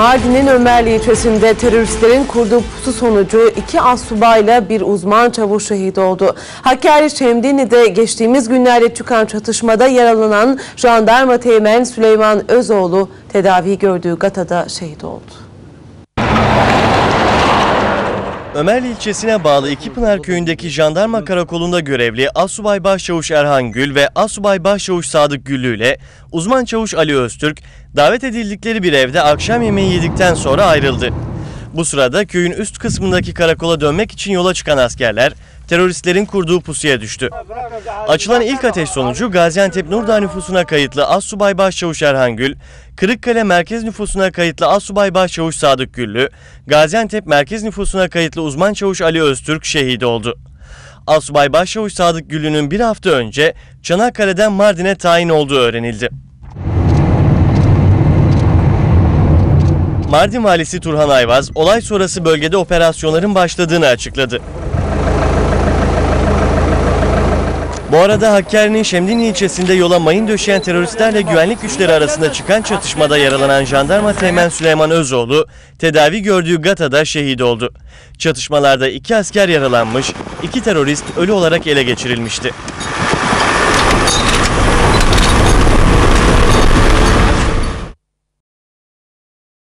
Mardin'in Ömerli ilçesinde teröristlerin kurduğu pusu sonucu iki astsubayla bir uzman çavuş şehit oldu. Hakkari Şemdinli'de geçtiğimiz günlerde çıkan çatışmada yaralanan jandarma teğmen Süleyman Özoğlu tedavi gördüğü Gata'da şehit oldu. Ömerli ilçesine bağlı İkipınar köyündeki jandarma karakolunda görevli Asubay Başçavuş Erhan Gül ve Asubay Başçavuş Sadık Güllü ile uzman çavuş Ali Öztürk davet edildikleri bir evde akşam yemeği yedikten sonra ayrıldı. Bu sırada köyün üst kısmındaki karakola dönmek için yola çıkan askerler teröristlerin kurduğu pusuya düştü. Açılan ilk ateş sonucu Gaziantep Nurdağ nüfusuna kayıtlı Assubay Başçavuş Erhan Gül, Kırıkkale Merkez nüfusuna kayıtlı Assubay Başçavuş Sadık Güllü, Gaziantep Merkez nüfusuna kayıtlı uzman çavuş Ali Öztürk şehit oldu. Assubay Başçavuş Sadık Güllü'nün bir hafta önce Çanakkale'den Mardin'e tayin olduğu öğrenildi. Mardin Valisi Turhan Ayvaz, olay sonrası bölgede operasyonların başladığını açıkladı. Bu arada Hakkari'nin Şemdinli ilçesinde yola mayın döşeyen teröristlerle güvenlik güçleri arasında çıkan çatışmada yaralanan jandarma teğmen Süleyman Özoğlu tedavi gördüğü Gata'da şehit oldu. Çatışmalarda iki asker yaralanmış, iki terörist ölü olarak ele geçirilmişti.